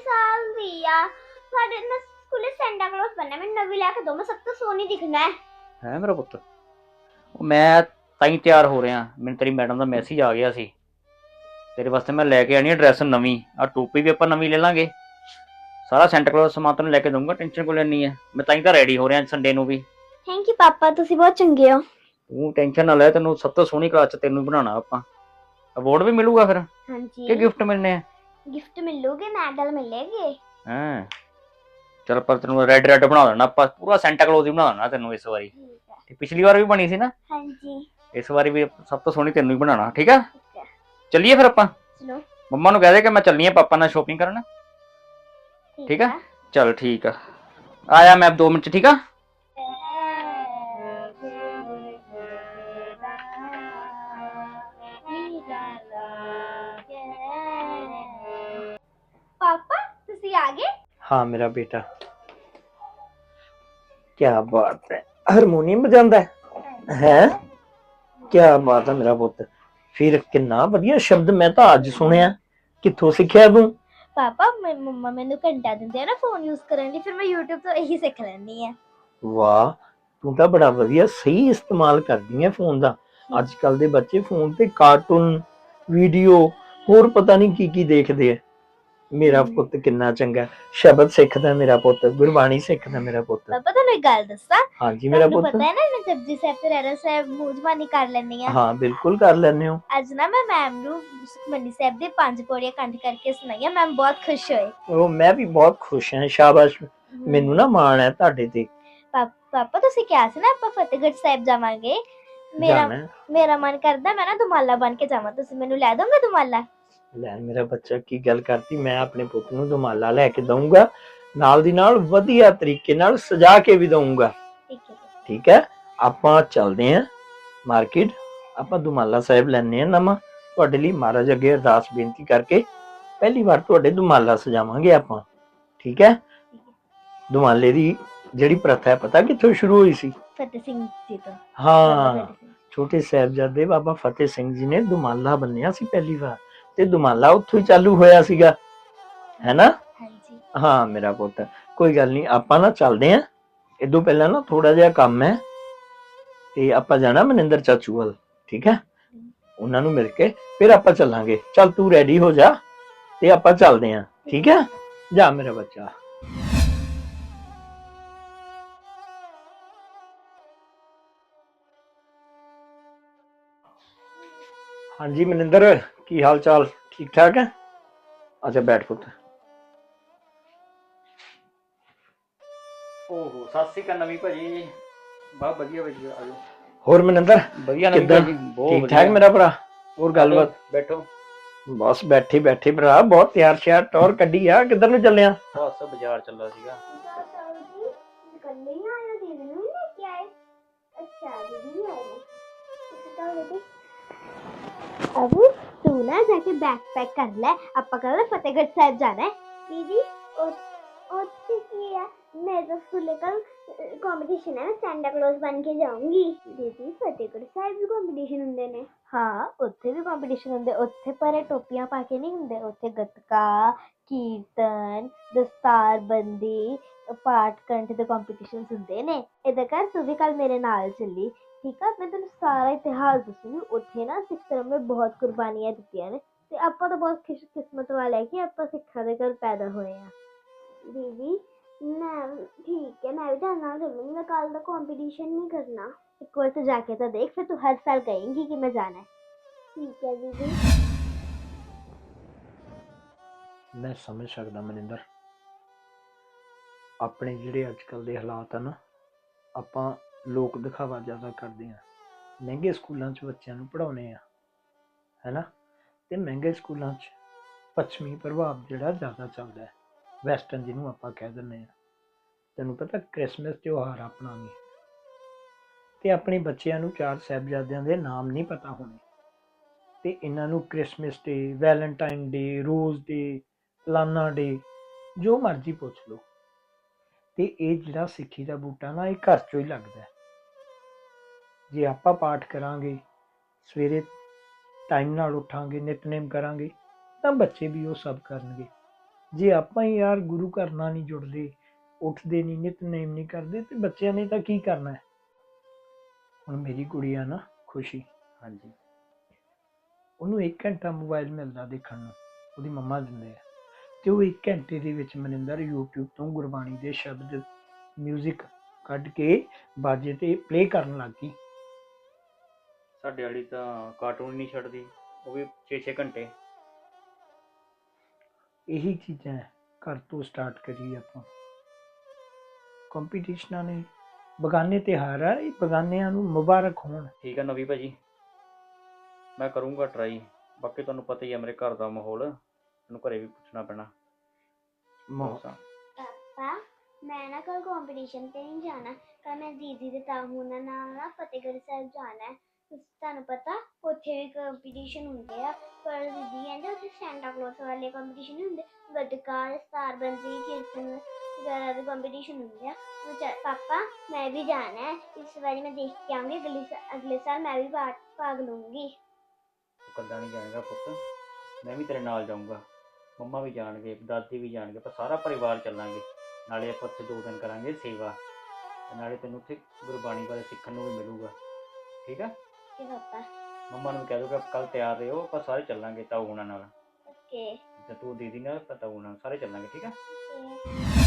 ਸਾਲ ਦੀ ਆ ਸਾਡੇ ਨਾ ਸਕੂਲੇ ਸੈਂਟਾ ਕਲੌਸ ਬਣਨਾ ਮੈਨੂੰ ਨਵੀਂ ਲੈ ਕੇ ਦੋ ਮੈਂ ਸਭ ਤੋਂ ਸੋਹਣੀ ਦਿਖਣਾ ਹੈ। ਹੈ ਮੇਰਾ ਪੁੱਤ। ਉਹ ਮੈਂ ਤਾਂ ਹੀ ਤਿਆਰ ਹੋ ਰਿਹਾ। ਮੈਨੂੰ ਤੇਰੀ ਮੈਡਮ ਦਾ ਮੈਸੇਜ ਆ ਗਿਆ ਸੀ। ਤੇਰੇ ਵਾਸਤੇ ਮੈਂ ਲੈ ਕੇ ਆਣੀ ਹੈ ਡਰੈਸ ਨਵੀਂ। ਆ ਟੋਪੀ ਵੀ ਆਪਾਂ ਨਵੀਂ ਲੈ ਲਾਂਗੇ। ਸਾਰਾ ਸੈਂਟਾ ਕਲੌਸ ਸਮਾਨ ਤੈਨੂੰ ਲੈ ਕੇ ਦਊਂਗਾ ਟੈਨਸ਼ਨ ਕੋਈ ਲੈਣੀ ਹੈ? ਮੈਂ ਤਾਂ ਹੀ ਤਾਂ ਰੈਡੀ ਹੋ ਰਿਹਾ ਸੰਡੇ ਨੂੰ ਵੀ। ਥੈਂਕ ਯੂ ਪਾਪਾ ਤੁਸੀਂ ਬਹੁਤ ਚੰਗੇ ਹੋ। ਤੂੰ ਟੈਨਸ਼ਨ ਨਾ ਲੈ ਤੈਨੂੰ ਸਭ ਤੋਂ ਸੋਹਣੀ ਕਲਾਸ ਚ ਤੈਨੂੰ ਬਣਾਉਣਾ ਆਪਾਂ। ਅਵਾਰਡ ਵੀ ਮਿਲੂਗਾ ਫਿਰ? ਕਿ ਹਾਂਜੀ ਗਿਫਟ ਮਿਲਨੇ ਆ? ਗਿਫਟ ਮਿਲੂਗੇ ਮੈਡਲ ਮਿਲੇਗੇ? ਹਾਂ। ਚਲ ਪਰ ਤੈਨੂੰ ਰੈੱਡ ਰੈੱਡ ਬਣਾ ਦੇਣਾ ਆਪਾਂ ਪੂਰਾ ਸੈਂਟਾ ਕਲੌਸ ਹੀ ਬਣਾ ਦੇਣਾ ਤੈਨੂੰ ਇਸ ਵਾਰੀ। ਠੀਕ ਹੈ ਤੇ ਪਿਛਲੀ ਵਾਰ ਵੀ ਬਣੀ ਸੀ ਨਾ? ਹਾਂਜੀ। ਇਸ ਵਾਰੀ ਵੀ ਸਭ ਤੋਂ ਸੋਹਣੀ ਤੈਨੂੰ ਹੀ ਬਣਾਉਣਾ ਠੀਕ ਆ? ਠੀਕ ਹੈ ਚੱਲੀਏ ਫਿਰ ਆਪਾਂ। ਚਲੋ। ਮੰਮਾ ਨੂੰ ਕਹਿ ਦੇ ਕਿ ਮੈਂ ਚੱਲਨੀ ਆ ਪਾਪਾ ਨਾਲ ਸ਼ੋਪਿੰਗ ਕਰਨ। ਠੀਕ ਆ? ਚੱਲ ਠੀਕ ਆ। ਆਇਆ ਮੈਂ 2 ਮਿੰਟ 'ਚ, ਠੀਕ ਆ? हाँ मेरा बेटा क्या बात है ਹਾਰਮੋਨੀਅਮ ਵਜਾਉਂਦਾ ਹੈ। ਹੈ? ਕੀ ਬਾਤ ਹੈ ਮੇਰਾ ਪੁੱਤ। ਫਿਰ ਕਿੰਨਾ ਵਧੀਆ ਸ਼ਬਦ ਮੈਂ ਤਾਂ ਅੱਜ ਸੁਣਿਆ। ਕਿੱਥੋਂ ਸਿੱਖਿਆ ਤੂੰ? ਪਾਪਾ ਮੈਂ ਮੰਮਾ ਮੈਨੂੰ ਘੰਟਾ ਦਿੰਦੇ ਆ ਨਾ ਫੋਨ ਯੂਜ਼ ਕਰਨ ਲਈ ਫਿਰ ਮੈਂ YouTube ਤੋਂ ਇਹੀ ਸਿੱਖ ਲੈਂਦੀ ਆ ਵਾਹ ਤੂੰ ਤਾਂ ਬੜਾ ਵਧੀਆ ਸਹੀ ਇਸਤੇਮਾਲ ਕਰਦੀ ਹੈ ਫੋਨ ਦਾ। ਅੱਜ ਕੱਲ ਦੇ ਬੱਚੇ ਫੋਨ ਤੇ ਕਾਰਟੂਨ ਵੀਡੀਓ ਹੋਰ ਪਤਾ ਨਹੀਂ ਕੀ ਕੀ ਦੇਖਦੇ ਆ। ਮੇਰਾ ਪੁੱਤ ਕਿੰਨਾ ਚੰਗਾ ਸ਼ਬਦ ਸਿੱਖਦਾ ਮੇਰਾ ਪੁੱਤ ਗੁਰਬਾਣੀ ਸਿੱਖਦਾ ਮੇਰਾ ਪੁੱਤ। ਪਾਪਾ ਤੁਹਾਨੂੰ ਇੱਕ ਗੱਲ ਦੱਸਾਂ? ਹਾਂਜੀ ਮੇਰਾ ਤੁਹਾਨੂੰ ਪੁੱਤ। ਪਤਾ ਹੈ ਨਾ ਮੈਂ ਜਪਜੀ ਸਾਹਿਬ ਤੇ ਰਹਿਰਾ ਸਾਹਿਬ ਮੂਜਬਾਨੀ ਕਰ ਲੈਂਦੀ ਆ ਹਾਂ ਬਿਲਕੁਲ ਕਰ ਲੈਨੇ ਹੋ। ਅੱਜ ਨਾ ਮੈਂ ਮੈਮ ਨੂੰ ਸੁਖਮਨੀ ਸਾਹਿਬ ਦੇ ਪੰਜ ਪੌੜੀਆਂ ਕੰਠ ਕਰਕੇ ਸੁਣਾਈਆਂ ਮੈਮ ਬਹੁਤ ਖੁਸ਼ ਹੋਏ। ਉਹ ਮੈਂ ਵੀ ਬਹੁਤ ਖੁਸ਼ ਹਾਂ ਸ਼ਾਬਾਸ਼। ਮੈਨੂੰ ਨਾ ਮਾਣ ਹੈ ਤੁਹਾਡੇ ਤੇ। ਪਾ- ਪਾਪਾ ਤੁਸੀਂ ਕਿਹਾ ਸੀ ਨਾ ਆਪਾਂ ਫਤਿਹਗੜ੍ਹ ਸਾਹਿਬ ਜਾਵਾਂਗੇ। ਮੇਰਾ ਜਾਣਾ ਹੈ। ਮੇਰਾ ਮਨ ਕਰਦਾ ਮੈਂ ਨਾ ਦੁਮਾਲਾ ਬਣ ਕੇ ਜਾਵਾਂ ਤੁਸੀਂ ਮੈਨੂੰ ਲੈ ਦੋਗੇ ਦੁਮਾਲਾ? ਲੈ ਮੇਰਾ ਬੱਚਾ ਕੀ ਗੱਲ ਕਰਤੀ ਮੈਂ ਆਪਣੇ ਪੁੱਤ ਨੂੰ ਦੁਮਾਲਾ ਲੈ ਕੇ ਦਊਂਗਾ ਨਾਲ ਦੀ ਨਾਲ ਵਧੀਆ ਤਰੀਕੇ ਨਾਲ ਸਜਾ ਕੇ ਵੀ ਦਊਂਗਾ। ਠੀਕ ਹੈ। ਠੀਕ ਹੈ? ਆਪਾਂ ਚੱਲਦੇ ਆਂ ਮਾਰਕੀਟ ਆਪਾਂ ਦੁਮਾਲਾ ਸਾਹਿਬ ਲੈਣੇ ਆ ਨਵਾਂ। ਤੁਹਾਡੇ ਲਈ ਮਹਾਰਾਜ ਅੱਗੇ ਅਰਦਾਸ ਬੇਨਤੀ ਕਰਕੇ ਪਹਿਲੀ ਵਾਰ ਤੁਹਾਡੇ ਦੁਮਾਲਾ ਸਜਾਵਾਂਗੇ ਆਪਾਂ। ਠੀਕ ਹੈ? ਦੁਮਾਲੇ ਦੀ ਜਿਹੜੀ ਪ੍ਰਥਾ ਹੈ ਪਤਾ ਕਿੱਥੋਂ ਸ਼ੁਰੂ ਹੋਈ ਸੀ? ਫਤਿਹ ਸਿੰਘ ਜੀ ਤੋਂ। ਹਾਂ। ਛੋਟੇ ਸਾਹਿਬਜ਼ਾਦੇ ਬਾਬਾ ਫਤਿਹ ਸਿੰਘ ਜੀ ਨੇ ਦੁਮਾਲਾ ਬੰਨਿਆ ਸੀ ਪਹਿਲੀ ਵਾਰ। ਤੇ ਦੁਮਾਲਾ ਉੱਥੋਂ ਹੀ ਚਾਲੂ ਹੋਇਆ ਸੀਗਾ। ਹੈਨਾ? ਹਾਂਜੀ। ਹਾਂ ਮੇਰਾ ਪੁੱਤ ਕੋਈ ਗੱਲ ਨਹੀਂ ਆਪਾਂ ਨਾ ਚੱਲਦੇ ਆਂ ਇਦੋਂ ਪਹਿਲਾਂ ਨਾ ਥੋੜਾ ਜਿਹਾ ਕੰਮ ਹੈ ਤੇ ਆਪਾਂ ਜਾਣਾ ਮਨਿੰਦਰ ਚਾਚੂ ਵੱਲ ਠੀਕ ਹੈ? ਉਹਨਾਂ ਨੂੰ ਮਿਲ ਕੇ ਫਿਰ ਆਪਾਂ ਚੱਲਾਂਗੇ। ਚੱਲ ਤੂੰ ਰੈਡੀ ਹੋ ਜਾ ਤੇ ਆਪਾਂ ਚੱਲਦੇ ਆਂ ਠੀਕ ਹੈ? ਜਾ ਮੇਰਾ ਬੱਚਾ। ਹਾਂਜੀ ਮਨਿੰਦਰ। ਕੀ ਹਾਲ ਚਾਲ ਠੀਕ ਠਾਕ ਹੈ ਅੱਛਾ ਬੈਠ ਪੁੱਤ ਓਹੋ ਸਤਿ ਸ੍ਰੀ ਅਕਾਲ ਨਵੀਂ ਭਾਜੀ ਬਹੁਤ ਵਧੀਆ ਵਧੀਆ ਆ ਜਾਓ ਹੋਰ ਮਨਿੰਦਰ ਵਧੀਆ ਨਵੀਂ ਕਿੱਦਾਂ? ਭਾਜੀ ਬਹੁਤ ਠੀਕ ਵਧੀਆ ਠਾਕ ਮੇਰਾ ਭਰਾ ਹੋਰ ਗੱਲਬਾਤ ਬੈਠੋ ਬਸ ਬੈਠੇ ਬੈਠੇ ਭਰਾ ਬਹੁਤ ਤਿਆਰ ਸ਼ਿਆਰ ਟੌਰ ਕੱਢੀ ਆ ਕਿੱਧਰ ਨੂੰ ਚੱਲਿਆ ਬਸ ਬਾਜ਼ਾਰ ਚੱਲਾ ਸੀਗਾ ਕੱਲੇ ਹੀ ਆਇਆ ਦੀਦੀ ਨੂੰ ਵੀ ਲੈ ਕੇ ਆਏ ਅੱਛਾ ਦੀਦੀ ਵੀ ਆਏ ਤੁਸੀਂ ਤਾਂ ਬੇਟੀ ਅਬੂ ਤੂੰ ਨਾ ਜਾ ਕੇ ਬੈਗ ਪੈਕ ਕਰ ਲੈ। ਆਪਾਂ ਕੱਲ ਫਤਿਹਗੜ੍ਹ ਸਾਹਿਬ ਜਾਣਾ ਹੈ। ਦੀਦੀ ਉਹ ਉੱਥੇ ਕੀ ਹੈ? ਮੇਰੇ ਸਕੂਲੇ ਕੱਲ ਕੰਪੀਟੀਸ਼ਨ ਹੈ ਸੈਂਟਾ ਕਲੌਸ ਬਣ ਕੇ ਜਾਊਂਗੀ। ਦੀਦੀ, ਫਤਿਹਗੜ੍ਹ ਸਾਹਿਬ ਵੀ ਕੰਪੀਟੀਸ਼ਨ ਹੁੰਦੇ ਨੇ। ਹਾਂ, ਉੱਥੇ ਵੀ ਕੰਪੀਟੀਸ਼ਨ ਹੁੰਦੇ। ਉੱਥੇ ਪਰ ਇਹ ਟੋਪੀਆਂ ਪਾ ਕੇ ਨਹੀਂ ਹੁੰਦੇ। ਉੱਥੇ ਗੱਤਕਾ, ਕੀਰਤਨ ਦਸਤਾਰਬੰਦੀ ਪਾਠ ਕੰਠ ਦੇ ਕੰਪੀਟੀਸ਼ਨਸ ਹੁੰਦੇ ਨੇ। ਇਹਦਾ ਕਰ ਤੂੰ ਵੀ ਕੱਲ ਮੇਰੇ ਨਾਲ ਚੱਲੀ। ਠੀਕ ਆ? ਮੈਂ ਤੈਨੂੰ ਸਾਰਾ ਇਤਿਹਾਸ ਦੱਸੂਗੀ। ਉੱਥੇ ਨਾ ਸਿੱਖ ਧਰਮ ਨੇ ਬਹੁਤ ਕੁਰਬਾਨੀਆਂ ਦਿੱਤੀਆਂ ਨੇ ਤੇ ਆਪਾਂ ਤਾਂ ਬਹੁਤ ਖੁਸ਼ ਕਿਸਮਤ ਵਾਲੇ ਆ ਕਿ ਆਪਾਂ ਸਿੱਖਾਂ ਦੇ ਘਰ ਪੈਦਾ ਹੋਏ ਆ। ਦੀਦੀ, ਮੈਂ ਠੀਕ ਹੈ ਮੈਂ ਵੀ ਤੁਹਾਡੇ ਨਾਲ ਚੱਲੂੰਗੀ। ਮੈਂ ਕੱਲ ਦਾ ਕੰਪੀਟੀਸ਼ਨ ਨਹੀਂ ਕਰਨਾ। ਇੱਕ ਵਾਰ ਤੂੰ ਜਾ ਕੇ ਤਾਂ ਦੇਖ, ਫਿਰ ਤੂੰ ਹਰ ਸਾਲ ਕਹੇਂਗੀ ਕਿ ਮੈਂ ਜਾਣਾ ਹੈ। ਠੀਕ ਹੈ ਦੀਦੀ। ਮੈਂ ਸਮਝ ਸਕਦਾ ਮਨਿੰਦਰ। ਆਪਣੇ ਜਿਹੜੇ ਅੱਜ ਕੱਲ ਦੇ ਹਾਲਾਤ ਆ ਨਾ, ਆਪਾਂ ਲੋਕ ਦਿਖਾਵਾ ਜ਼ਿਆਦਾ ਕਰਦੇ ਆ। ਮਹਿੰਗੇ ਸਕੂਲਾਂ 'ਚ ਬੱਚਿਆਂ ਨੂੰ ਪੜਾਉਨੇ ਆ। ਹੈਨਾ? ਤੇ ਮਹਿੰਗੇ ਸਕੂਲਾਂ 'ਚ ਪੱਛਮੀ ਪ੍ਰਭਾਵ ਜਿਹੜਾ ਜ਼ਿਆਦਾ ਚੱਲਦਾ ਹੈ। ਵੈਸਟਰਨ ਜਿਹਨੂੰ ਆਪਾਂ ਕਹਿ ਦਿੰਦੇ ਆ। ਤੈਨੂੰ ਪਤਾ ਕ੍ਰਿਸਮਸ ਤਿਉਹਾਰ ਆਪਣਾ ਨਹੀਂ ਤੇ ਆਪਣੇ ਬੱਚਿਆਂ ਨੂੰ ਚਾਰ ਸਾਹਿਬਜ਼ਾਦਿਆਂ ਦੇ ਨਾਮ ਨਹੀਂ ਪਤਾ ਹੋਣੇ। ਤੇ ਇਹਨਾਂ ਨੂੰ ਕ੍ਰਿਸਮਸ ਡੇ ਵੈਲੈਂਟਾਈਨ ਡੇ ਰੋਜ਼ ਡੇ ਫਲਾਨਾ ਡੇ ਜੋ ਮਰਜ਼ੀ ਪੁੱਛ ਲਓ। ਤੇ ਇਹ ਜਿਹੜਾ ਸਿੱਖੀ ਦਾ ਬੂਟਾ ਨਾ, ਇਹ ਘਰ ਚੋਂ ਹੀ ਲੱਗਦਾ ਜੇ ਆਪਾਂ ਪਾਠ ਕਰਾਂਗੇ ਸਵੇਰੇ ਟਾਈਮ ਨਾਲ ਉੱਠਾਂਗੇ ਨਿਤਨੇਮ ਕਰਾਂਗੇ ਤਾਂ ਬੱਚੇ ਵੀ ਉਹ ਸਭ ਕਰਨਗੇ। ਜੇ ਆਪਾਂ ਹੀ ਯਾਰ ਗੁਰੂ ਘਰ ਨਾਲ ਨਹੀਂ ਜੁੜਦੇ ਉੱਠਦੇ ਨਹੀਂ ਨਿਤਨੇਮ ਨਹੀਂ ਕਰਦੇ ਤੇ ਬੱਚਿਆਂ ਨੇ ਤਾਂ ਕੀ ਕਰਨਾ ਹੈ? ਹੁਣ ਮੇਰੀ ਕੁੜੀ ਆ ਨਾ ਖੁਸ਼ੀ। ਹਾਂਜੀ। ਉਹਨੂੰ 1 ਘੰਟਾ ਮੋਬਾਈਲ ਮਿਲਦਾ ਦੇਖਣ ਨੂੰ ਉਹਦੀ ਮੰਮਾ ਦਿੰਦੇ ਆ। ਤੇ ਉਹ 1 ਘੰਟੇ ਦੇ ਵਿੱਚ ਮਨਿੰਦਰ YouTube ਤੋਂ ਗੁਰਬਾਣੀ ਦੇ ਸ਼ਬਦ 뮤직 ਕੱਢ ਕੇ ਬਾਜੇ ਤੇ ਪਲੇ ਕਰਨ ਲੱਗ ਸਾਡੇ ਵਾਲੀ ਤਾਂ ਕਾਰਟੂਨ ਹੀ ਨਹੀਂ ਛੱਡਦੀ ਉਹ ਵੀ 6-6 ਘੰਟੇ। ਇਹੀ ਚੀਜ਼ਾਂ ਹੈ, ਘਰ ਤੋਂ ਸਟਾਰਟ ਕਰੀ ਆਪਾਂ। ਕੰਪੀਟੀਸ਼ਨਾਂ ਨੇ ਬਗਾਨੇ ਤਿਉਹਾਰ ਆ ਇਹ ਬਗਾਨਿਆਂ ਨੂੰ ਮੁਬਾਰਕ ਹੋਣ। ਠੀਕ ਹੈ ਨਵੀ ਭਾਜੀ। ਮੈਂ ਕਰੂੰਗਾ ਟਰਾਈ ਬਾਕੀ ਤੁਹਾਨੂੰ ਪਤਾ ਹੀ ਹੈ ਮੇਰੇ ਘਰ ਦਾ ਮਾਹੌਲ। ਮੈਨੂੰ ਘਰੇ ਵੀ ਪੁੱਛਣਾ ਪੈਣਾ। ਮਾਹੌਲ? ਪਾਪਾ ਮੈਂ ਨਾ ਕੱਲ ਕੰਪੀਟੀਸ਼ਨ ਤੇ ਨਹੀਂ ਜਾਣਾ। ਕੱਲ ਮੈਂ ਦੀਦੀ ਦੇ ਨਾਲ ਨਾ ਫਤਿਹਗੜ੍ਹ ਸਾਹਿਬ ਜਾਣਾ ਹੈ। ਤੁਹਾਨੂੰ ਪਤਾ, ਉੱਥੇ ਵੀ ਕੰਪੀਟੀਸ਼ਨ ਹੁੰਦੇ ਆ, ਪਰ ਦੀਦੀ ਕਹਿੰਦੇ ਉੱਥੇ ਸੈਂਟਾ ਕਲੌਸ ਵਾਲੇ ਕੰਪੀਟੀਸ਼ਨ ਹੁੰਦੇ ਗੱਤਕਾ ਸਤਾਰਬੰਦੀ, ਕੀਰਤਨ ਵਗੈਰਾ ਦੇ ਕੰਪੀਟੀਸ਼ਨ ਹੁੰਦੇ ਆ। ਮੈਂ ਪਾਪਾ, ਮੈਂ ਵੀ ਜਾਣਾ ਹੈ, ਇਸ ਵਾਰੀ ਮੈਂ ਦੇਖ ਕੇ ਆਉਂਗੀ ਅਗਲੇ ਸਾ- ਅਗਲੇ ਸਾਲ ਮੈਂ ਵੀ ਭਾਗ ਭਾਗ ਲੂੰਗੀ ਕੱਲਾ ਨਹੀਂ ਜਾਏਗਾ ਪੁੱਤ, ਮੈਂ ਵੀ ਤੇਰੇ ਨਾਲ ਜਾਊਂਗਾ। ਮੰਮਾ ਵੀ ਜਾਣਗੇ, ਦਾਦੀ ਵੀ ਜਾਣਗੇ, ਆਪਾਂ ਸਾਰਾ ਪਰਿਵਾਰ ਚੱਲਾਂਗੇ। ਨਾਲੇ ਆਪਾਂ ਉੱਥੇ ਦੋ ਦਿਨ ਕਰਾਂਗੇ ਸੇਵਾ ਨਾਲੇ ਤੈਨੂੰ ਉੱਥੇ ਗੁਰਬਾਣੀ ਬਾਰੇ ਸਿੱਖਣ ਨੂੰ ਵੀ ਮਿਲੂਗਾ। ਠੀਕ ਆ? ਕਿ ਪਾਪਾ ਮੰਮਾ ਨੂੰ ਕਹਿ ਦੂਗਾ ਕੱਲ ਤਿਆਰ ਰਹੋ ਆਪਾਂ ਸਾਰੇ ਚੱਲਾਂਗੇ ਤਾਊ ਹੁਣਾਂ ਨਾਲ। ਓਕੇ। ਤੇ ਤੂੰ ਦੀਦੀ ਨਾਲ ਤਾਊ ਨਾਲ ਸਾਰੇ ਚੱਲਾਂਗੇ ਠੀਕ ਆ? ਓਕੇ।